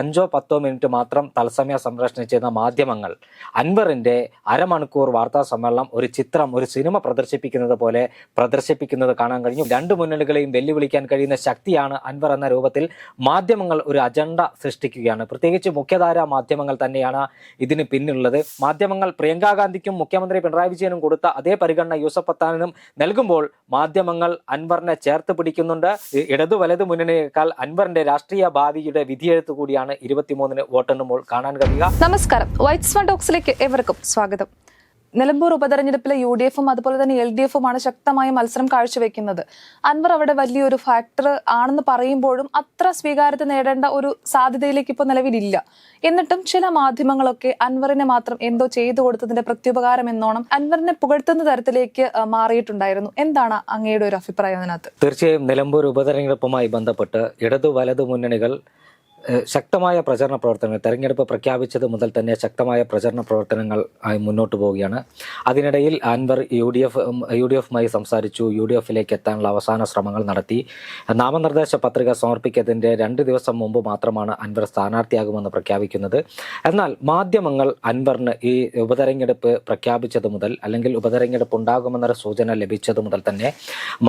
അഞ്ചോ പത്തോ മിനിറ്റ് മാത്രം തത്സമയ സംപ്രേഷണം ചെയ്യുന്ന മാധ്യമങ്ങൾ. അൻവറിന്റെ അരമണിക്കൂർ വാർത്താ സമ്മേളനം ഒരു ചിത്രം ഒരു സിനിമ പ്രദർശിപ്പിക്കുന്നത് പോലെ പ്രദർശിപ്പിക്കുന്നത് കാണാൻ കഴിഞ്ഞു. രണ്ട് മുന്നണികളെയും വെല്ലുവിളിക്കാൻ കഴിയുന്ന ശക്തിയാണ് അൻവർ എന്ന രൂപത്തിൽ മാധ്യമങ്ങൾ ഒരു അജണ്ട സൃഷ്ടിക്കുകയാണ്. പ്രത്യേകിച്ച് മുഖ്യധാര മാധ്യമങ്ങൾ തന്നെയാണ് ഇതിന് പിന്നിലുള്ളത്. മാധ്യമങ്ങൾ പ്രിയങ്കാ ഗാന്ധിക്കും മുഖ്യമന്ത്രി പിണറായി വിജയനും കൊടുത്ത അതേ പരിഗണന യൂസഫ് പത്താനും നൽകുമ്പോൾ മാധ്യമങ്ങൾ അൻവറിനെ ചേർത്ത് പിടിക്കുന്നുണ്ട്. ഇടതു വലതു മുന്നണിയേക്കാൾ അൻവറിന്റെ രാഷ്ട്രീയ ഭാവിയുടെ വിധിയെഴുത്ത് കൂടിയാണ് ഇരുപത്തിമൂന്നിന് വോട്ടെണ്ണുമ്പോൾ കാണാൻ കഴിയുക. നമസ്കാരം. വൈറ്റ്സ് വൺ ടോക്സിലേക്ക് ഏവർക്കും സ്വാഗതം. നിലമ്പൂർ ഉപതെരഞ്ഞെടുപ്പിലെ യു ഡി എഫും അതുപോലെ തന്നെ എൽ ഡി എഫുമാണ് ശക്തമായ മത്സരം കാഴ്ചവെക്കുന്നത്. അൻവർ അവിടെ വലിയൊരു ഫാക്ടർ ആണെന്ന് പറയുമ്പോഴും അത്ര സ്വീകാര്യത നേടേണ്ട ഒരു സാധ്യതയിലേക്ക് ഇപ്പോൾ നിലവിലില്ല. എന്നിട്ടും ചില മാധ്യമങ്ങളൊക്കെ അൻവറിനെ മാത്രം എന്തോ ചെയ്തു കൊടുത്തതിന്റെ പ്രത്യുപകാരം എന്നോണം അൻവറിനെ പുകഴ്ത്തുന്ന തരത്തിലേക്ക് മാറിയിട്ടുണ്ടായിരുന്നു. എന്താണ് അങ്ങയുടെ ഒരു അഭിപ്രായം അതിനകത്ത്? തീർച്ചയായും നിലമ്പൂർ ഉപതെരഞ്ഞെടുപ്പുമായി ബന്ധപ്പെട്ട് ഇടതു വലതു മുന്നണികൾ ശക്തമായ പ്രചരണ പ്രവർത്തനങ്ങൾ തെരഞ്ഞെടുപ്പ് പ്രഖ്യാപിച്ചത് മുതൽ തന്നെ ശക്തമായ പ്രചരണ പ്രവർത്തനങ്ങൾ ആയി മുന്നോട്ട് പോവുകയാണ്. അതിനിടയിൽ Anvar U D F U D എഫുമായി സംസാരിച്ചു യു ഡി എഫിലേക്ക് എത്താനുള്ള അവസാന ശ്രമങ്ങൾ നടത്തി. നാമനിർദ്ദേശ പത്രിക സമർപ്പിക്കുന്നതിന്റെ രണ്ട് ദിവസം മുമ്പ് മാത്രമാണ് അൻവർ സ്ഥാനാർത്ഥിയാകുമെന്ന് പ്രഖ്യാപിക്കുന്നത്. എന്നാൽ മാധ്യമങ്ങൾ അൻവറിന് ഈ ഉപതെരഞ്ഞെടുപ്പ് പ്രഖ്യാപിച്ചത് മുതൽ അല്ലെങ്കിൽ ഉപതെരഞ്ഞെടുപ്പ് ഉണ്ടാകുമെന്നൊരു സൂചന ലഭിച്ചത് മുതൽ തന്നെ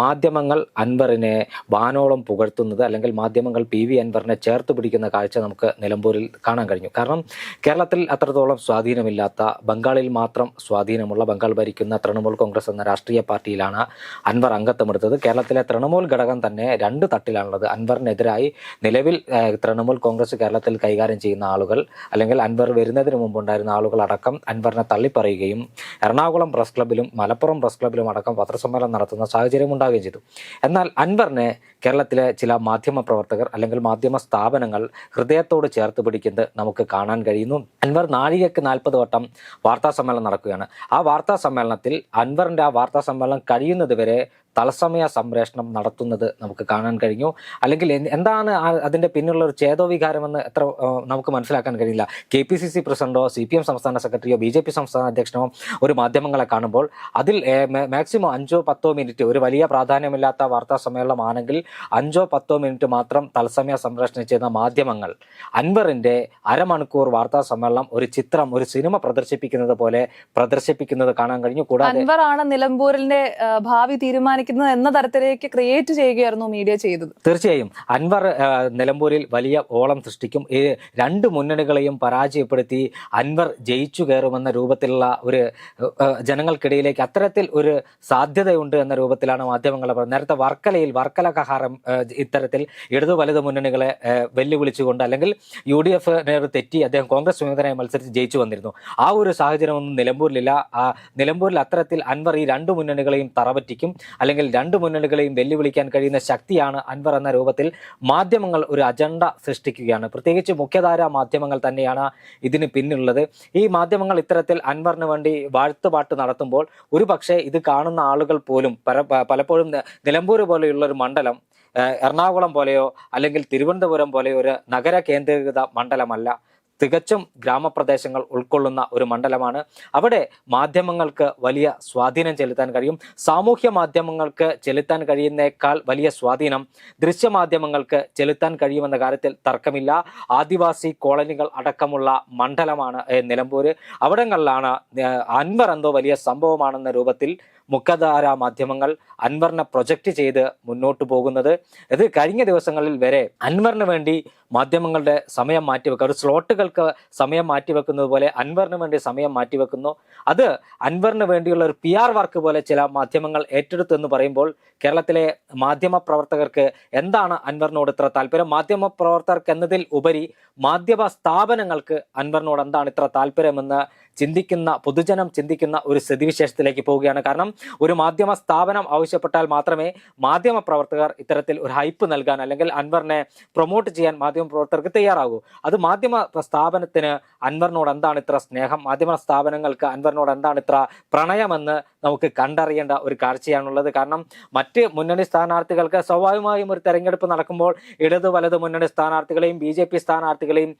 മാധ്യമങ്ങൾ അൻവറിനെ വാനോളം പുകഴ്ത്തുന്നത് അല്ലെങ്കിൽ മാധ്യമങ്ങൾ പി വി അൻവറിനെ ചേർത്ത് കാഴ്ച നമുക്ക് നിലമ്പൂരിൽ കാണാൻ കഴിഞ്ഞു. കാരണം കേരളത്തിൽ അത്രത്തോളം സ്വാധീനമില്ലാത്ത ബംഗാളിൽ മാത്രം സ്വാധീനമുള്ള ബംഗാൾ ഭരിക്കുന്ന തൃണമൂൽ കോൺഗ്രസ് എന്ന രാഷ്ട്രീയ പാർട്ടിയിലാണ് അൻവർ അംഗത്വമെടുത്തത്. കേരളത്തിലെ തൃണമൂൽ ഘടകം തന്നെ രണ്ട് തട്ടിലാണുള്ളത്. അൻവറിനെതിരായി നിലവിൽ തൃണമൂൽ കോൺഗ്രസ് കേരളത്തിൽ കൈകാര്യം ചെയ്യുന്ന ആളുകൾ അല്ലെങ്കിൽ അൻവർ വരുന്നതിന് മുമ്പ് ഉണ്ടായിരുന്ന ആളുകൾ അടക്കം അൻവറിനെ തള്ളിപ്പറയുകയും എറണാകുളം പ്രസ് ക്ലബിലും മലപ്പുറം പ്രസ് ക്ലബിലും അടക്കം പത്രസമ്മേളനം നടത്തുന്ന സാഹചര്യം ഉണ്ടാവുകയും ചെയ്തു. എന്നാൽ അൻവറിനെ കേരളത്തിലെ ചില മാധ്യമ പ്രവർത്തകർ അല്ലെങ്കിൽ മാധ്യമ സ്ഥാപനങ്ങൾ ഹൃദയത്തോട് ചേർത്ത് പിടിക്കുന്നത് നമുക്ക് കാണാൻ കഴിയുന്നു. അൻവർ നാഴികക്ക് നാൽപ്പത് വട്ടം വാർത്താ സമ്മേളനം നടക്കുകയാണ്. ആ വാർത്താ സമ്മേളനത്തിൽ അൻവറിന്റെ ആ വാർത്താ സമ്മേളനം കഴിയുന്നത് വരെ തത്സമയ സംപ്രേഷണം നടത്തുന്നത് നമുക്ക് കാണാൻ കഴിഞ്ഞു. അല്ലെങ്കിൽ എന്താണ് അതിന്റെ പിന്നിലുള്ള ഒരു ചേതോവികാരമെന്ന് എത്ര നമുക്ക് മനസ്സിലാക്കാൻ കഴിയില്ല. കെ പി സി സി പ്രസിഡന്റോ സി പി എം സംസ്ഥാന സെക്രട്ടറിയോ ബി ജെ പി സംസ്ഥാന അധ്യക്ഷനോ ഒരു മാധ്യമങ്ങളെ കാണുമ്പോൾ അതിൽ മാക്സിമം അഞ്ചോ പത്തോ മിനിറ്റ് ഒരു വലിയ പ്രാധാന്യമില്ലാത്ത വാർത്താ സമ്മേളനമാണെങ്കിൽ അഞ്ചോ പത്തോ മിനിറ്റ് മാത്രം തത്സമയ സംപ്രേഷണം ചെയ്യുന്ന മാധ്യമങ്ങൾ അൻവറിന്റെ അരമണിക്കൂർ വാർത്താ സമ്മേളനം ഒരു ചിത്രം ഒരു സിനിമ പ്രദർശിപ്പിക്കുന്നത് പോലെ പ്രദർശിപ്പിക്കുന്നത് കാണാൻ കഴിഞ്ഞു. കൂടാതെ നിലമ്പൂരിന്റെ ഭാവി തീരുമാനിക്കുന്നത് എന്ന തരത്തിലേക്ക് ക്രിയേറ്റ് ചെയ്യുകയായിരുന്നു മീഡിയ ചെയ്തത്. തീർച്ചയായും. അൻവർ നിലമ്പൂരിൽ വലിയ ഓളം സൃഷ്ടിക്കും. ഈ രണ്ട് മുന്നണികളെയും പരാജയപ്പെടുത്തി അൻവർ ജയിച്ചു കയറുമെന്ന രൂപത്തിലുള്ള ഒരു ജനങ്ങൾക്കിടയിലേക്ക് അത്തരത്തിൽ ഒരു സാധ്യതയുണ്ട് എന്ന രൂപത്തിലാണ് മാധ്യമങ്ങൾ പറയുന്നത് നേരത്തെ വർക്കലയിൽ വർക്കല കഹാരം ഇത്തരത്തിൽ ഇടതു വലതു മുന്നണികളെ വെല്ലുവിളിച്ചുകൊണ്ട് അല്ലെങ്കിൽ യു ഡി എഫ് തെറ്റി അദ്ദേഹം കോൺഗ്രസ് വിമതനായി മത്സരിച്ച് ജയിച്ചു വന്നിരുന്നു. ആ ഒരു സാഹചര്യമൊന്നും നിലമ്പൂരിലില്ല. ആ നിലമ്പൂരിൽ അത്തരത്തിൽ അൻവർ ഈ രണ്ട് മുന്നണികളെയും തറപറ്റിക്കും. അല്ലെങ്കിൽ രണ്ട് മുന്നണികളെയും വെല്ലുവിളിക്കാൻ കഴിയുന്ന ശക്തിയാണ് അൻവർ എന്ന രൂപത്തിൽ മാധ്യമങ്ങൾ ഒരു അജണ്ട സൃഷ്ടിക്കുകയാണ്. പ്രത്യേകിച്ച് മുഖ്യധാരാ മാധ്യമങ്ങൾ തന്നെയാണ് ഇതിന് പിന്നിലുള്ളത്. ഈ മാധ്യമങ്ങൾ ഇത്തരത്തിൽ അൻവറിന് വേണ്ടി വാഴ്ത്തുപാട്ട് നടത്തുമ്പോൾ ഒരു ഇത് കാണുന്ന ആളുകൾ പോലും പലപ്പോഴും നിലമ്പൂർ പോലെയുള്ള ഒരു മണ്ഡലം എറണാകുളം പോലെയോ അല്ലെങ്കിൽ തിരുവനന്തപുരം പോലെയോ ഒരു നഗര കേന്ദ്രീകൃത മണ്ഡലമല്ല. തികച്ചും ഗ്രാമപ്രദേശങ്ങൾ ഉൾക്കൊള്ളുന്ന ഒരു മണ്ഡലമാണ്. അവിടെ മാധ്യമങ്ങൾക്ക് വലിയ സ്വാധീനം ചെലുത്താൻ കഴിയും. സാമൂഹ്യ മാധ്യമങ്ങൾക്ക് ചെലുത്താൻ കഴിയുന്നേക്കാൾ വലിയ സ്വാധീനം ദൃശ്യമാധ്യമങ്ങൾക്ക് ചെലുത്താൻ കഴിയുമെന്ന കാര്യത്തിൽ തർക്കമില്ല. ആദിവാസി കോളനികൾ അടക്കമുള്ള മണ്ഡലമാണ് നിലമ്പൂര്. അവിടങ്ങളിലാണ് അൻവർ എന്തോ വലിയ സംഭവമാണെന്ന രൂപത്തിൽ മുഖ്യധാര മാധ്യമങ്ങൾ അൻവറിനെ പ്രൊജക്റ്റ് ചെയ്ത് മുന്നോട്ട് പോകുന്നത്. ഇത് കഴിഞ്ഞ ദിവസങ്ങളിൽ വരെ അൻവറിന് വേണ്ടി മാധ്യമങ്ങളുടെ സമയം മാറ്റിവെക്കുക ഒരു സ്ലോട്ടുകൾക്ക് സമയം മാറ്റിവെക്കുന്നത് പോലെ അൻവറിന് വേണ്ടി സമയം മാറ്റിവെക്കുന്നു. അത് അൻവറിന് വേണ്ടിയുള്ള ഒരു പി ആർ വർക്ക് പോലെ ചില മാധ്യമങ്ങൾ ഏറ്റെടുത്തു എന്ന് പറയുമ്പോൾ കേരളത്തിലെ മാധ്യമ പ്രവർത്തകർക്ക് എന്താണ് അൻവറിനോട് ഇത്ര താല്പര്യം? മാധ്യമ പ്രവർത്തകർക്ക് എന്നതിൽ ഉപരി മാധ്യമ സ്ഥാപനങ്ങൾക്ക് അൻവറിനോട് എന്താണ് ഇത്ര താല്പര്യമെന്ന് ചിന്തിക്കുന്ന പൊതുജനം ചിന്തിക്കുന്ന ഒരു സ്ഥിതിവിശേഷത്തിലേക്ക് പോവുകയാണ്. കാരണം ഒരു മാധ്യമ സ്ഥാപനം ആവശ്യപ്പെട്ടാൽ മാത്രമേ മാധ്യമ പ്രവർത്തകർ ഇത്തരത്തിൽ ഒരു ഹൈപ്പ് നൽകാൻ അല്ലെങ്കിൽ അൻവറിനെ പ്രൊമോട്ട് ചെയ്യാൻ മാധ്യമ പ്രവർത്തകർക്ക് തയ്യാറാകൂ. അത് മാധ്യമ സ്ഥാപനത്തിന് അൻവറിനോട് എന്താണ് ഇത്ര സ്നേഹം? മാധ്യമ സ്ഥാപനങ്ങൾക്ക് അൻവറിനോട് എന്താണ് ഇത്ര പ്രണയമെന്ന് നമുക്ക് കണ്ടറിയേണ്ട ഒരു കാഴ്ചയാണുള്ളത്. കാരണം മറ്റ് മുന്നണി സ്ഥാനാർത്ഥികൾക്ക് സ്വാഭാവികമായും ഒരു തെരഞ്ഞെടുപ്പ് നടക്കുമ്പോൾ ഇടത് വലത് മുന്നണി സ്ഥാനാർത്ഥികളെയും ബി ജെ പി സ്ഥാനാർത്ഥികളെയും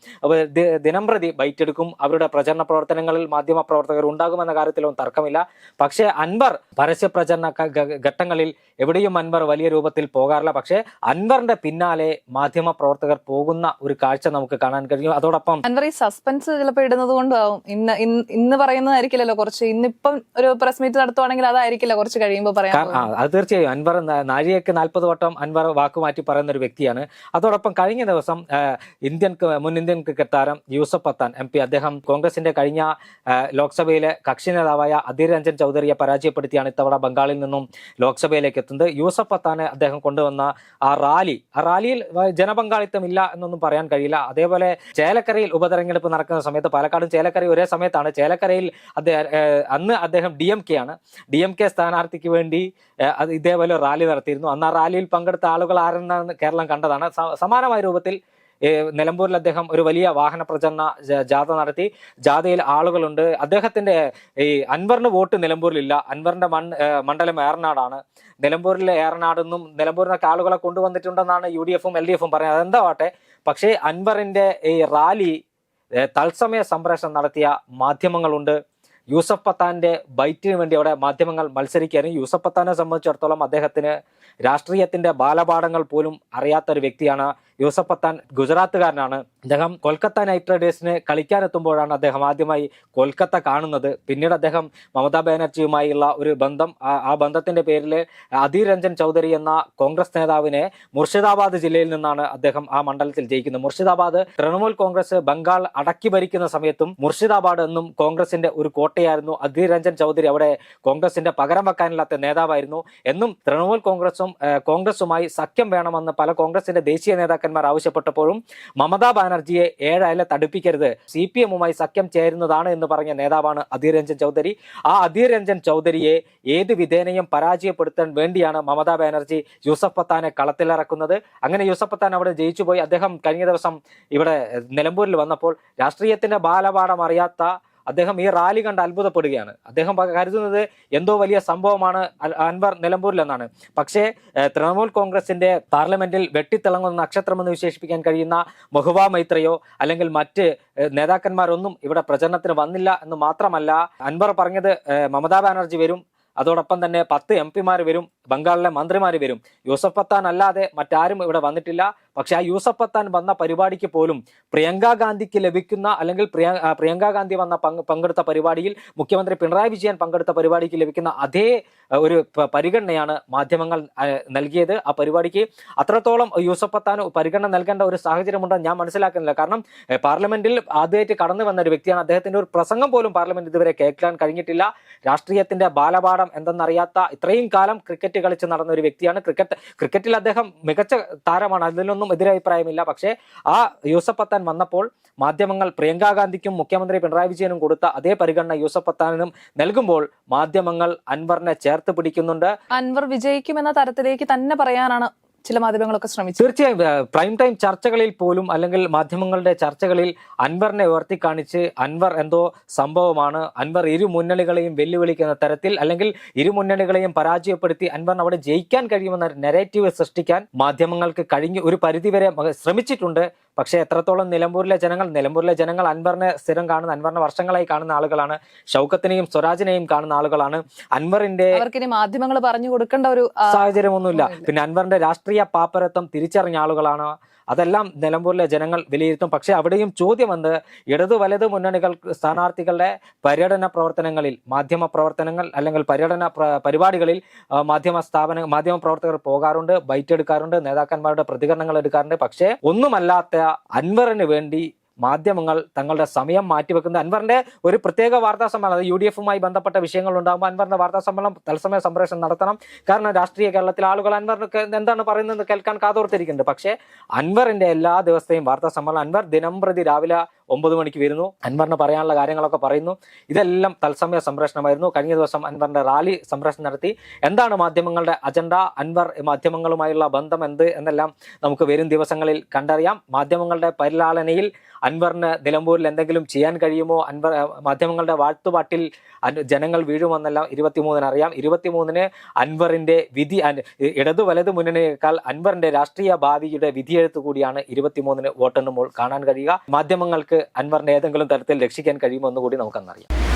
ദിനംപ്രതി ബൈറ്റെടുക്കും. അവരുടെ പ്രചരണ പ്രവർത്തനങ്ങളിൽ മാധ്യമ പ്രവർത്തകർ ഉണ്ടാകുമെന്ന കാര്യത്തിലൊന്നും തർക്കമില്ല. പക്ഷേ അൻവർ പരസ്യ പ്രചരണ ഘട്ടങ്ങളിൽ എവിടെയും അൻവർ വലിയ രൂപത്തിൽ പോകാറില്ല. പക്ഷേ അൻവറിന്റെ പിന്നാലെ മാധ്യമ പ്രവർത്തകർ പോകുന്ന ഒരു കാഴ്ച നമുക്ക് കാണാൻ കഴിയും. അതോടൊപ്പം അൻവർ ഈ സസ്പെൻസ് ചിലപ്പോൾ ഇടുന്നത് കൊണ്ടാവും ഇന്ന് ഇന്ന് പറയുന്നതായിരിക്കില്ലല്ലോ കുറച്ച്. ഇന്നിപ്പം ഒരു പ്രസ് മീറ്റ് നടത്തുവാണെങ്കിൽ അതായിരിക്കില്ല കുറച്ച് കഴിയുമ്പോൾ പറയാം അത് തീർച്ചയായും അൻവർ നാഴികയ്ക്ക് നാൽപ്പത് വട്ടം അൻവർ വാക്കുമാറ്റി പറയുന്ന ഒരു വ്യക്തിയാണ്. അതോടൊപ്പം കഴിഞ്ഞ ദിവസം ഇന്ത്യൻ മുൻ ഇന്ത്യൻ ക്രിക്കറ്റ് താരം യൂസഫ് പത്താൻ എം പി അദ്ദേഹം കോൺഗ്രസിന്റെ കഴിഞ്ഞ ലോക്സഭയിലെ കക്ഷി നേതാവായ അധീർ രഞ്ജൻ ചൗധരിയെ പരാജയപ്പെടുത്തിയാണ് ഇത്തവണ ബംഗാളിൽ നിന്നും ലോക്സഭയിലേക്ക് എത്തുന്നത്. യൂസഫ് പത്താനെ അദ്ദേഹം കൊണ്ടുവന്ന ആ റാലി. ആ റാലിയിൽ ജനപങ്കാളിത്തം ഇല്ല എന്നൊന്നും പറയാൻ കഴിയില്ല. അതേപോലെ ചേലക്കരയിൽ ഉപതെരഞ്ഞെടുപ്പ് നടക്കുന്ന സമയത്ത് പാലക്കാടും ചേലക്കരയും ഒരേ സമയത്താണ്. ചേലക്കരയിൽ അദ്ദേഹം അന്ന് അദ്ദേഹം ഡി എം കെ ആണ് ഡി എം കെ സ്ഥാനാർത്ഥിക്ക് വേണ്ടി അത് ഇതേപോലെ റാലി നടത്തിയിരുന്നു. അന്ന് ആ റാലിയിൽ പങ്കെടുത്ത ആളുകൾ ആരെന്നാണ് കേരളം കണ്ടതാണ്. സമാനമായ രൂപത്തിൽ നിലമ്പൂരിൽ അദ്ദേഹം ഒരു വലിയ വാഹന പ്രചരണ ജാഥ നടത്തി. ജാഥയിൽ ആളുകളുണ്ട്. അദ്ദേഹത്തിന്റെ ഈ അൻവറിന് വോട്ട് നിലമ്പൂരിലില്ല. അൻവറിന്റെ മൺ മണ്ഡലം ഏറനാടാണ്. നിലമ്പൂരിലെ ഏറനാടെന്നും നിലമ്പൂരിനൊക്കെ ആളുകളെ കൊണ്ടുവന്നിട്ടുണ്ടെന്നാണ് യു ഡി എഫും എൽ ഡി എഫും പറയുന്നത് അതെന്താവട്ടെ പക്ഷേ അൻവറിന്റെ ഈ റാലി തത്സമയ സംപ്രേഷണം നടത്തിയ മാധ്യമങ്ങളുണ്ട്. യൂസഫ് പത്താന്റെ ബൈറ്റിന് വേണ്ടി അവിടെ മാധ്യമങ്ങൾ മത്സരിക്കുകയായിരുന്നു യൂസഫ് പത്താനെ സംബന്ധിച്ചിടത്തോളം അദ്ദേഹത്തിന് രാഷ്ട്രീയത്തിന്റെ ബാലപാഠങ്ങൾ പോലും അറിയാത്ത ഒരു വ്യക്തിയാണ്. യൂസഫ് പത്താൻ ഗുജറാത്തുകാരനാണ്. അദ്ദേഹം കൊൽക്കത്ത നൈറ്റ് റൈഡേഴ്സിന് കളിക്കാനെത്തുമ്പോഴാണ് അദ്ദേഹം ആദ്യമായി കൊൽക്കത്ത കാണുന്നത്. പിന്നീട് അദ്ദേഹം മമതാ ബാനർജിയുമായുള്ള ഒരു ബന്ധം ആ- ബന്ധത്തിന്റെ പേരിൽ അധീർ രഞ്ജൻ ചൗധരി എന്ന കോൺഗ്രസ് നേതാവിനെ മുർഷിദാബാദ് ജില്ലയിൽ നിന്നാണ് അദ്ദേഹം ആ മണ്ഡലത്തിൽ ജയിക്കുന്നത്. മുർഷിദാബാദ് തൃണമൂൽ കോൺഗ്രസ് ബംഗാൾ അടക്കി ഭരിക്കുന്ന സമയത്തും മുർഷിദാബാദ് എന്നും കോൺഗ്രസിന്റെ ഒരു കോട്ടയായിരുന്നു. അധീർ രഞ്ജൻ ചൗധരി അവിടെ കോൺഗ്രസിന്റെ പകരം വെക്കാനില്ലാത്ത നേതാവായിരുന്നു. എന്നും തൃണമൂൽ കോൺഗ്രസും കോൺഗ്രസുമായി സഖ്യം വേണമെന്ന് പല കോൺഗ്രസിന്റെ ദേശീയ നേതാക്കന്മാർ ആവശ്യപ്പെട്ടപ്പോഴും മമതാ ബാനർജിയെ ഏഴയല തടുപ്പിക്കരുത്. സി പി എമ്മുമായി സഖ്യം ചേരുന്നതാണ് എന്ന് പറഞ്ഞ നേതാവാണ് അധീർ രഞ്ജൻ ചൗധരി. ആ അധീർ രഞ്ജൻ ചൗധരിയെ ഏത് വിധേനയും പരാജയപ്പെടുത്താൻ വേണ്ടിയാണ് മമതാ ബാനർജി യൂസഫ് പത്താനെ കളത്തിലിറക്കുന്നത്? അങ്ങനെ യൂസഫ് പത്താൻ അവിടെ ജയിച്ചുപോയി. അദ്ദേഹം കഴിഞ്ഞ ദിവസം ഇവിടെ നിലമ്പൂരിൽ വന്നപ്പോൾ രാഷ്ട്രീയത്തിന്റെ ബാലപാഠം അറിയാത്ത അദ്ദേഹം ഈ റാലി കണ്ട് അത്ഭുതപ്പെടുകയാണ്. അദ്ദേഹം കരുതുന്നത് എന്തോ വലിയ സംഭവമാണ് അൻവർ നിലമ്പൂരിൽ എന്നാണ്. പക്ഷേ തൃണമൂൽ കോൺഗ്രസിന്റെ പാർലമെന്റിൽ വെട്ടിത്തിളങ്ങുന്ന നക്ഷത്രമെന്ന് വിശേഷിപ്പിക്കാൻ കഴിയുന്ന മഹുവ മൈത്രയോ അല്ലെങ്കിൽ മറ്റ് നേതാക്കന്മാരൊന്നും ഇവിടെ പ്രചരണത്തിന് വന്നില്ല എന്ന് മാത്രമല്ല അൻവർ പറഞ്ഞത് മമതാ ബാനർജി വരും. അതോടൊപ്പം തന്നെ പത്ത് എം പിമാർ വരും. ബംഗാളിലെ മന്ത്രിമാർ വരും. യൂസഫ് പത്താൻ അല്ലാതെ മറ്റാരും ഇവിടെ വന്നിട്ടില്ല. പക്ഷെ ആ യൂസഫ് പത്താൻ വന്ന പരിപാടിക്ക് പോലും പ്രിയങ്ക ഗാന്ധിക്ക് ലഭിക്കുന്ന അല്ലെങ്കിൽ പ്രിയങ്ക ഗാന്ധി വന്ന പങ്കെടുത്ത പരിപാടിയിൽ മുഖ്യമന്ത്രി പിണറായി വിജയൻ പങ്കെടുത്ത പരിപാടിക്ക് ലഭിക്കുന്ന അതേ ഒരു പരിഗണനയാണ് മാധ്യമങ്ങൾ നൽകിയത് ആ പരിപാടിക്ക്. അത്രത്തോളം യൂസഫ് പത്താൻ പരിഗണന നൽകേണ്ട ഒരു സാഹചര്യമുണ്ടെന്ന് ഞാൻ മനസ്സിലാക്കുന്നില്ല. കാരണം പാർലമെന്റിൽ ആദ്യമായിട്ട് കടന്നു വന്ന ഒരു വ്യക്തിയാണ്. അദ്ദേഹത്തിന്റെ ഒരു പ്രസംഗം പോലും പാർലമെന്റ് ഇതുവരെ കേൾക്കാൻ കഴിഞ്ഞിട്ടില്ല. രാഷ്ട്രീയത്തിന്റെ ബാലപാഠം എന്തെന്നറിയാത്ത ഇത്രയും കാലം ക്രിക്കറ്റ് കളിച്ച് നടന്ന ഒരു വ്യക്തിയാണ് ക്രിക്കറ്റ്. ക്രിക്കറ്റിൽ അദ്ദേഹം മികച്ച താരമാണ്. അതിലൊന്നും എതിരഭിപ്രായമില്ല. പക്ഷേ ആ യൂസഫ് പത്താൻ വന്നപ്പോൾ മാധ്യമങ്ങൾ പ്രിയങ്ക ഗാന്ധിക്കും മുഖ്യമന്ത്രി പിണറായി വിജയനും കൊടുത്ത അതേ പരിഗണന യൂസഫ് പത്താനും നൽകുമ്പോൾ മാധ്യമങ്ങൾ അൻവറിനെ ചേർത്ത് പിടിക്കുന്നുണ്ട്. അൻവർ വിജയിക്കുമെന്ന തരത്തിലേക്ക് തന്നെ പറയാനാണ് ചില മാധ്യമങ്ങളൊക്കെ ശ്രമിച്ചു. തീർച്ചയായും പ്രൈം ടൈം ചർച്ചകളിൽ പോലും അല്ലെങ്കിൽ മാധ്യമങ്ങളുടെ ചർച്ചകളിൽ അൻവറിനെ ഉയർത്തി കാണിച്ച് അൻവർ എന്തോ സംഭവമാണ് അൻവർ ഇരു മുന്നണികളെയും വെല്ലുവിളിക്കുന്ന തരത്തിൽ അല്ലെങ്കിൽ ഇരു മുന്നണികളെയും പരാജയപ്പെടുത്തി അൻവറിന് അവിടെ ജയിക്കാൻ കഴിയുമെന്ന നെറേറ്റീവ് സൃഷ്ടിക്കാൻ മാധ്യമങ്ങൾക്ക് കഴിഞ്ഞ് ഒരു പരിധിവരെ ശ്രമിച്ചിട്ടുണ്ട്. പക്ഷേ എത്രത്തോളം നിലമ്പൂരിലെ ജനങ്ങൾ നിലമ്പൂരിലെ ജനങ്ങൾ അൻവറിനെ സ്ഥിരം കാണുന്ന അൻവറിനെ വർഷങ്ങളായി കാണുന്ന ആളുകളാണ് ഷൗക്കത്തിനെയും സ്വരാജിനെയും കാണുന്ന ആളുകളാണ് അൻവറിന്റെ മാധ്യമങ്ങൾ പറഞ്ഞു കൊടുക്കേണ്ട ഒരു സാഹചര്യമൊന്നുമില്ല. പിന്നെ അൻവറിന്റെ രാഷ്ട്രീയ പാപ്പരത്വം തിരിച്ചറിഞ്ഞ ആളുകളാണ്. അതെല്ലാം നിലമ്പൂരിലെ ജനങ്ങൾ വിലയിരുത്തും. പക്ഷേ അവിടെയും ചോദ്യം വന്ന് ഇടതു വലത് മുന്നണികൾ സ്ഥാനാർത്ഥികളുടെ പര്യടന പ്രവർത്തനങ്ങളിൽ മാധ്യമ പ്രവർത്തനങ്ങൾ അല്ലെങ്കിൽ പര്യടന പരിപാടികളിൽ മാധ്യമ സ്ഥാപന മാധ്യമ പ്രവർത്തകർ പോകാറുണ്ട് ബൈറ്റ് എടുക്കാറുണ്ട് നേതാക്കന്മാരുടെ പ്രതികരണങ്ങൾ എടുക്കാറുണ്ട്. പക്ഷേ ഒന്നുമല്ലാത്ത അൻവറിന് വേണ്ടി മാധ്യമങ്ങൾ തങ്ങളുടെ സമയം മാറ്റിവെക്കുന്നത് അൻവറിന്റെ ഒരു പ്രത്യേക വാർത്താ സമ്മേളനം അത് യു ഡി എഫുമായി ബന്ധപ്പെട്ട വിഷയങ്ങൾ ഉണ്ടാകുമ്പോൾ അൻവറിന്റെ വാർത്താ സമ്മേളനം തത്സമയ സംപ്രേഷണം നടത്തണം. കാരണം രാഷ്ട്രീയ കേരളത്തിലെ ആളുകൾ അൻവറിനൊക്കെ എന്താണ് പറയുന്നത് കേൾക്കാൻ കാതോർത്തിരിക്കുന്നുണ്ട്. പക്ഷേ അൻവറിന്റെ എല്ലാ ദിവസത്തെയും വാർത്താ സമ്മേളനം അൻവർ ദിനം പ്രതി രാവിലെ ഒമ്പത് മണിക്ക് വരുന്നു. അൻവറിന് പറയാനുള്ള കാര്യങ്ങളൊക്കെ പറയുന്നു. ഇതെല്ലാം തത്സമയ സംപ്രേഷണമായിരുന്നു. കഴിഞ്ഞ ദിവസം അൻവറിന്റെ റാലി സംപ്രേഷണം നടത്തി. എന്താണ് മാധ്യമങ്ങളുടെ അജണ്ട? അൻവർ മാധ്യമങ്ങളുമായുള്ള ബന്ധം എന്ത്? എന്നെല്ലാം നമുക്ക് വരും ദിവസങ്ങളിൽ കണ്ടറിയാം. മാധ്യമങ്ങളുടെ പരിലാളനയിൽ അൻവറിന് നിലമ്പൂരിൽ എന്തെങ്കിലും ചെയ്യാൻ കഴിയുമോ? അൻവർ മാധ്യമങ്ങളുടെ വാഴ്ത്തുപാട്ടിൽ ജനങ്ങൾ വീഴുമെന്നെല്ലാം ഇരുപത്തിമൂന്നിന് അറിയാം. ഇരുപത്തിമൂന്നിന് അൻവറിന്റെ വിധി ഇടതു വലത് മുന്നണിയേക്കാൾ അൻവറിന്റെ രാഷ്ട്രീയ ഭാവിയുടെ വിധിയെഴുത്ത് കൂടിയാണ് ഇരുപത്തിമൂന്നിന് വോട്ടെണ്ണുമ്പോൾ കാണാൻ കഴിയുക. മാധ്യമങ്ങൾക്ക് അൻവറിനെ ഏതെങ്കിലും തരത്തിൽ രക്ഷിക്കാൻ കഴിയുമോ എന്ന് കൂടി നമുക്കന്നറിയാം